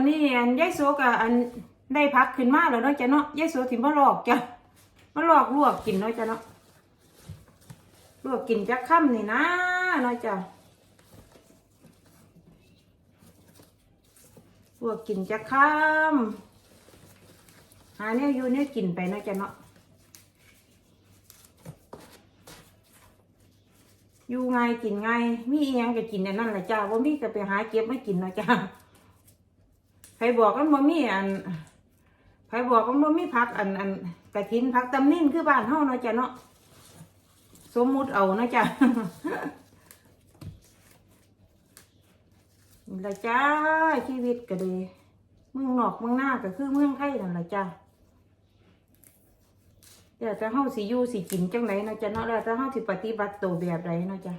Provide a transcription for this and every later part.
อนนี้อันยายโซกับอันได้พักขึ้นมาแล้วเนาะจ้ะเนาะยายโซถิ่มาหลอกจ้ะมาหลอกลวกกินเนาะจ้ะเนาะลวกกินจักค่ำนี่นะเนาะจ้ะลวกกินจักค่ำหาเนี่ยอยู่เนี่ยกินไปเนาะจ้ะเนาะอยู่ไงกินไงมีเอียงก็กินในนั่นแหละจ้าว่ามีก็ไปหาเก็บไม่กินเนาะจ้า ใครบอกกันบ่มีอันใครบอกกันบ่มีผักอันอันกระถินผักตำนิ่นคือบ้านเฮาเนาะจ้ะเนาะสมมุติเอาเนาะจ้ะนี่ละจ้าชีวิตก็เลยเมืองนอกเมืองหน้าก็คือเมืองไทยนั่นละจ้าเดี๋ยวแต่เฮาสิอยู่สิกินจังไรเนาะจ้ะเนาะแล้วแต่เฮาสิปฏิบัติตัวแบบไรเนาะจ้ะ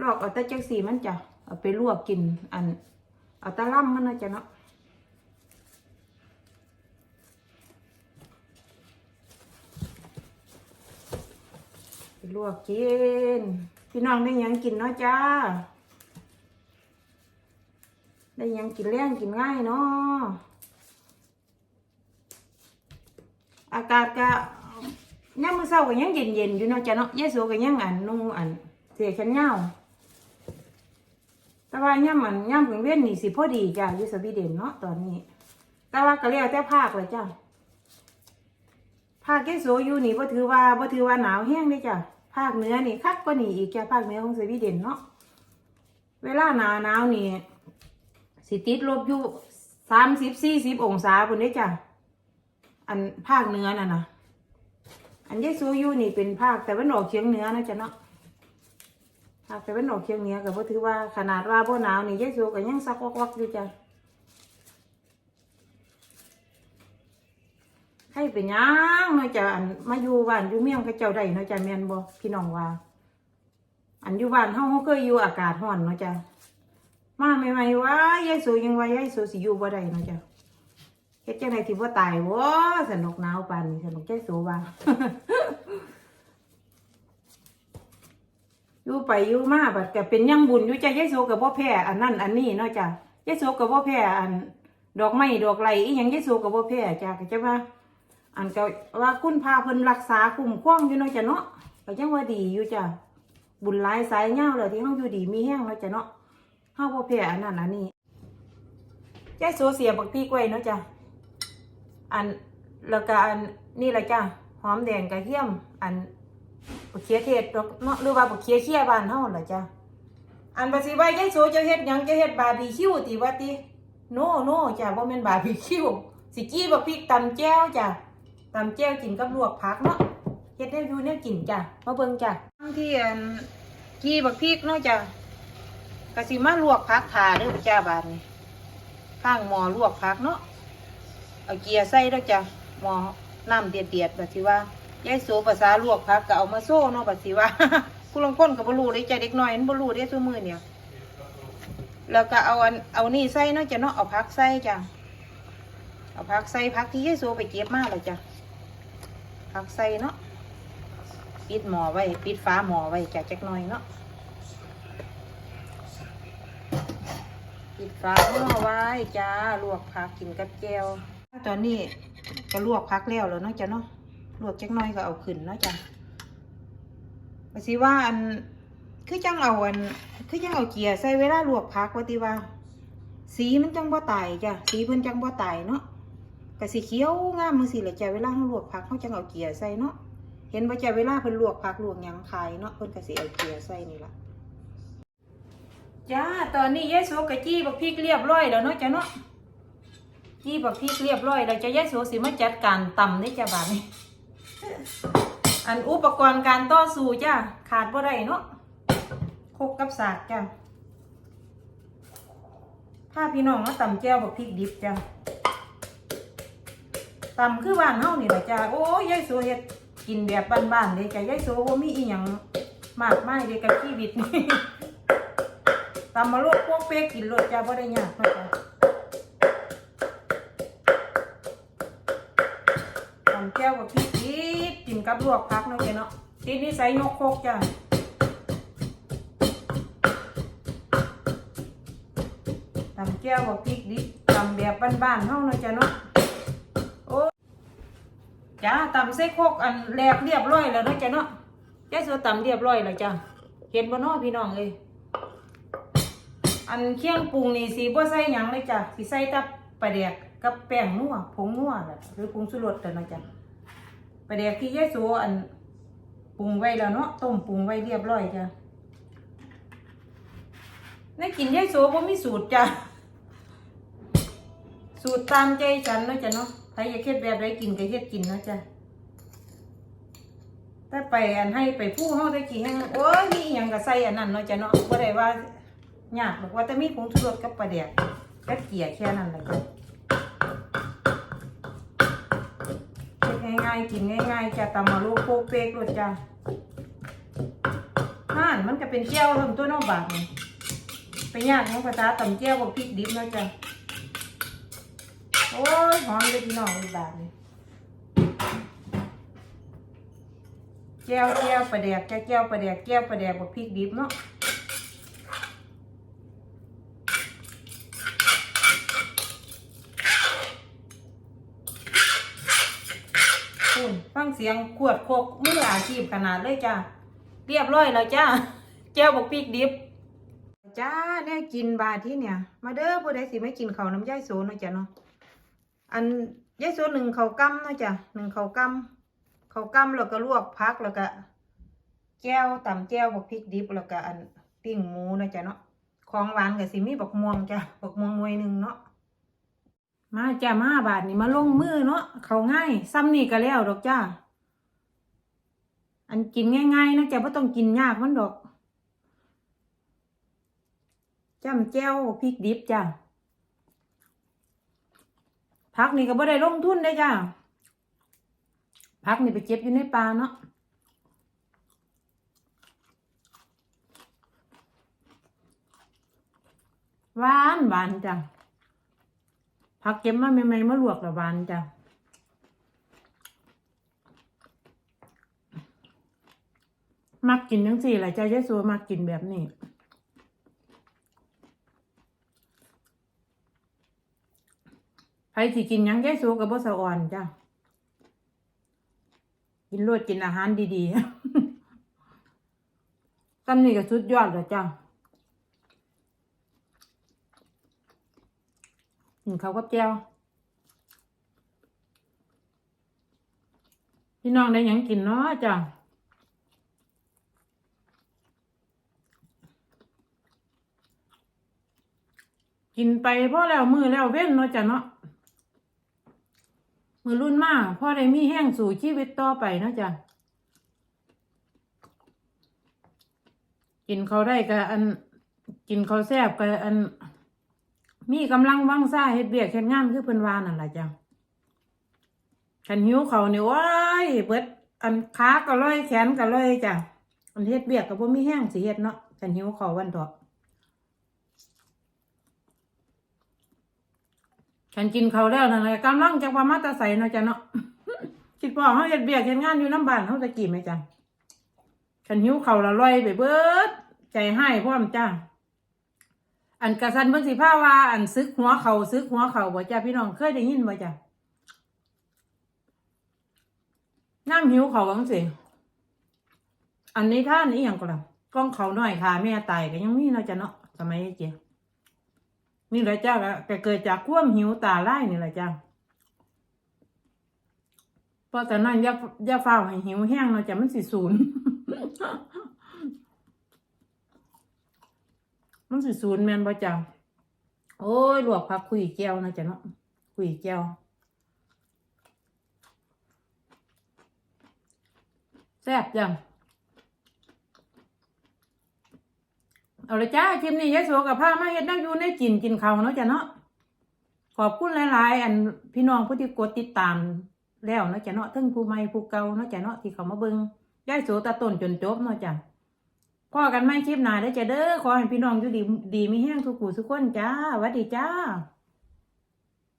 ลอกเอาแต่จังสีมันจ้ะเอาไปลวกกินอัน เอาตะล่ำมันนะจ๊ะเนาะไปลวกกิน พี่น้องได้ยังกินเนาะจ้า ได้ยังกินแรงกินง่ายเนาะอากาศก็ย่ามมื้อเช้าก็ยังเย็นๆอยู่เนาะจ้ะเนาะยายโสก็ยังอันนุ่งอันเสียชันยา แต่ว่าย่ำมันย่ำกลางเว้นนี่สิพอดีจ้ะอยู่สวีเดนเนาะตอนนี้ แต่ว่าก็เรียกแต่ภาคเลยจ้ะภาคเกโซอยู่นี่บ่ถือว่าบ่ถือว่าหนาวแห้งเด้จ้ะภาคเหนือนี่คักกว่านี่อีกจ้ะภาคเหนือของสวีเดนเนาะเวลาหนาหนาวนี่สิติดลบอยู่สามสิบสี่สิบองศาพุ่นเด้จ้ะอันภาคเหนือน่ะนะอันเยโซอยู่นี่เป็นภาคแต่วันออกเฉียงเหนือนะจ้ะเนาะ หากแต่เป็นออกเชียงเหนือก็บ่ถือว่าขนาดว่าบ่หนาวนี่ยายสูก็ยังซักวักๆอยู่จ้ะให้เป็นยังเนาะจ้ะอันมาอยู่บ้านอยู่เมียงเขาเจ้าได้เนาะจ้ะแม่นบ่พี่น้องว่า อันอยู่บ้านเฮาเฮาเคยอยู่อากาศร้อนเนาะจ้ะมาใหม่ๆว่ายายสูยังว่ายายสูสิอยู่บ่ได้เนาะจ้ะเฮ็ดจังไดที่บ่ตายบ่สนุกหนาวปานนี้สนุกยายสูว่า อยู่ไปอยู่มาบัดก็เป็นยังบุญอยู่ใจยายโสกับพ่อแพ้อันนั้นอันนี้เนาะจ้ะยายโสกับพ่อแพ้อัน ดอกไม้ดอกไหลอีหยังยายโสกับพ่อแพ้จ้ะก็จะว่า อันก็ว่าคุณพาเพิ่นรักษาคุ้มครองอยู่เนาะจ้ะเนาะก็ยังว่าดีอยู่จ้ะบุญหลายสายยาเลยที่เฮาอยู่ดีมีแห้งเนาะจ้ะเนาะเฮาบ่แพ้อันนั้นอันนี้ยายโสเสียบักพริกไว้เนาะจ้ะอันแล้วก็อันนี่แหละจ้ะหอมแดงกระเทียมอัน บักเขียเทศดอกเนาะหรือว่าบักเขียเขี้ยบ้านเฮาล่ะจ้ะอันภาษีว่ายายโสจะเฮ็ดหยังจะเฮ็ดบาร์บีคิวติว่าติโนโนจ้ะบ่แม่นบาร์บีคิวสิกี้บักพริกตำแจ่วจ้ะตำแจ่วกินกับลวกผักเนาะเฮ็ดให้อยู่แนวกินจ้ะมาเบิ่งจ้ะที่อันกี้บักพริกเนาะจ้ะก็สิมาลวกผักทาเด้อจ้าบาดนี้ข้างหม้อลวกผักเนาะเอาเกียร์ใส่เด้อจ้ะหม้อน้ำเดือดๆแบบที่ว่า ยายโสภาษาลวกพักก็เอามาโซ่เนาะบัดสิว่าผู้ลางคนก็บ่รู้เด้ใจเด็กน้อยมันบ่รู้เด้ซุมื้อเนี่ยแล้วก็เอาอันเอานี่ใส่เนาะจ้ะเนาะเอาผักใส่จ้ะเอาผักใส่ผักที่ยายโสไปเก็บมาแล้วจ้ะผักใส่เนาะปิดหม้อไว้ปิดฝาหม้อไว้จ้ะจักหน่อยเนาะปิดฝาหม้อไว้จ้าลวกผักกินกับแจ่วตอนนี้ก็ลวกผักแล้วแล้วเนาะจ้ะเนาะ ลวกจักน้อยก็เอาขึ้นเนาะจ้ะปสิว่าอันคือจังเอาอัน คือจังเอาเกียร์ใส่เวลาลวกผักว่าติว่า สีมันจังบ่ตายจ้ะสีเพิ่นจังบ่ตายเนาะก็สีเขียวงามมือสิแหละจ้ะเวลาเฮาลวกผักเฮาจังเอาเกียร์ใส่เนาะเห็นบ่จ้ะเวลาเพิ่นลวกผักลวกยังขายเนาะเพิ่นก็สิเอาเกียร์ใส่นี่ละจ้าตอนนี้ยายโสกะจี้บักพริกเรียบร้อยแล้วเนาะจ้ะเนาะจี้บักพริกเรียบร้อยแล้วจะยายโสสิมาจัดการตำนี่จ้ะบาดนี้ อันอุปกรณ์การต่อสู้จ้ะขาดบ่ได้เนาะคกกับสากจ้ะถ้าพี่น้องมาตำแจ่วบักพริกดิบจ้ะตำคือบ้านเฮานี่แหละจ้ะโอ้ยยายโสเฮ็ดกินแบบบ้านๆเลยจ้ะยายโสบ่ามีอีหยังมากมายเลยกับชีวิตนี่ตำมาลวกพวกเป๊กกินรสจ้ะบ่ได้ยากเนาะจ้ะ ทำแก้ วกับพริกอีกกินกับลวกพักเนาะเจ๊เนาะทีนี้ใส่ยกโคกจ้ะตำแก้วบักพริกดิบตำแบบบ้านๆเฮาเนาะจ้ะเนาะโอ้จ้าตำใส่โคกอันแหลกเรียบร้อยแล้วเนาะจ้ะเนาะยายสัวตำเรียบร้อยแล้วจ้ะเห็นบ่เนาะพี่น้องเอ้ยอันเคียงปรุงนี่สิบ่ใส่หยังเลยจ้ะสิใส่แต่ปลาแดกกับแป้งนัวผงนัวแหละหรือผงชูรสแต่เนาะจ้ะ ปลาแดกที่ยายสัวอันปรุงไว้แล้วเนาะต้มปรุงไว้เรียบร้อยจ้ะในกินยายโสบ่มีสูตรจ้ะสูตรตามใจฉันเนาะจ้ะเนาะใครอยากเฮ็ดแบบใดกินก็เฮ็ดกินเนาะจ้ะแต่ไปอันให้ไปผู้เฮาได้กินนั่งโอ้ยมีอีหยังก็ใส่อันนั้นเนาะจ้ะเนาะบ่าได้ว่ายากหรอกว่าแต่มีผงชูรสกับปลาแดกกับเกลี่ยแค่นั้นแหละจ้ะ ง่ายๆ กินง่ายๆจะตำมาลูกโปกเป๊กโลดจ้ะห่านมันก็เป็นแก้วทำตัวเนอกบาทนี่ไปยากของภาษาตำเจียวกับพริกดิบเนาะจ้ะโอ้ยหอมเลยพี่น้องอีกบาทเลยแก้วแก้วปลาแดกแก้วแก้วปลาแดกแก้วปลาแดกกับพริกดิบเนาะคุณฟังเสียงขวดโคกมืออาชีพขนาดเลยจ้ะเรียบร้อยแล้วจ้าแก้วบพริกดิบจ้าแน่กินบาทที่เนี่ย มาเด้อผู้ใดสิไม่กินเขาน้ำย่ายโซเนาะจ้ะเนาะอันย่ายโซนหนึ่งเขากำเนาะจ้ะหนึ่งเขากำข้ากำแล้วก็ลวกพักแล้วก็แก้วตำแก้วบกพริกดิบแล้วก็อันปิ้งหมูเนาะจ้ะเนาะของหวานก็สิมีบักม่วงจ้ะบักม่วงหน่วยหนึ่งเนาะมาจ้ามาบาทนี่มาลงมือเนาะเขาง่ายซ้ำนี่ก็แล้วดอกจ้า อันกินง่ายๆนะจ้ะไม่ต้องกินยากมันดอกจ้ำแจ้วพริกดิบจ้ะพักนี่ก็บ่ได้ลงทุนได้จ้ะพักนี่ไปเจ็บอยู่ในป่าเนาะหวานหวานจ้ะพักเก็บมาใหม่ๆมาลวกแล้วหวานจ้ะ มักกินทั้งสี่หละจ้ะยายสัวมักกินแบบนี้ใครสิกินยังแย่สูกับบ่สะอ่อนจ้ะกินรวดกินอาหารดีๆตำนี่ก็สุดยอดเลยจ้ะกินข้าวกับแก้วพี่น้องได้ยังกินเนาะจ้ะ กินไปพ่อแล้วมือแล้วเว้นเนาะจ้ะเนาะมือรุ่นมากพ่อได้มีแห้งสู่ชีวิตต่อไปเนาะจ้ะกินเขาได้ก็อัน กินเขาแซ่บก็อัน มีกำลังวังซ่าเฮ็ดเบียกเฮ็ดงานคือเพิ่นว่านั่นล่ะจ้ะขันหิวเขาวนี่ยว้ายเบิดอันขาก็ลอยแขนก็ลอยจ้ะอันเฮ็ดเบียกก็บ่มีแห้งสิเฮ็ดเนาะขันหิวเขาวันเถาะ ฉันกินเขาแล้วนั่นแหละกำลังจังว่ามาตาใสเนาะจ้ะเนาะคิดพ่อเขาเฮ็ดเบียกเฮ็ดงานอยู่น้ำบ้านเขาตะกี้ไหมจ้ะฉันหิวเขาละลอยไปเบิดใจให้พร้อมจ้าอันกระสันเบิ่งสิผ้าว่า อันซึกหัวเขาซึกหัวเขาบ่จ้าพี่น้องเคยได้ยินบ่จ้ะน้ำหิวเขาวังสิอันนี้ท่านนี้อย่างก็ล่ะกล้องเขาหน่อยค่ะแม่ตายก็ยังมีเนาะจ้ะเนาะสมัยเจ๊ นี่แหละจ้าก็เกิดจากความหิวตาไล่นี่แหละจ้าเพราะแต่นั้นย่าย่าเฝ้าให้หิวแห้งเนาะจะมันสิศูนย์มันสิศูนย์แม่นบ่จ้าโอ้ยหลวกผักคุยแก้วนะจ้ะเนาะคุยแก้วแซ่บจัง เอาละจ้าคลิปนี้ยายโสกับผ้ามาเฮ็ดได้อยู่ในกินกินเขาวเนาะจ้ะเนาะขอบคุณหลายๆ อันพี่น้องผู้ที่กดติดตามแล้วเนาะจ้ะเนาะทั้งผู้ใหม่ผู้เก่าเนาะจ้ะเนาะที่เขามาเบิ่งยายโสตะต้นจนจบเนาะจ้ะพ่อกันไม่คลิปหน้าเด้อจ้ะเด้อขอให้พี่น้องอยู่ดีดีมีแห้งทุกผู้ทุกคนจ้าสวัดดีจ้า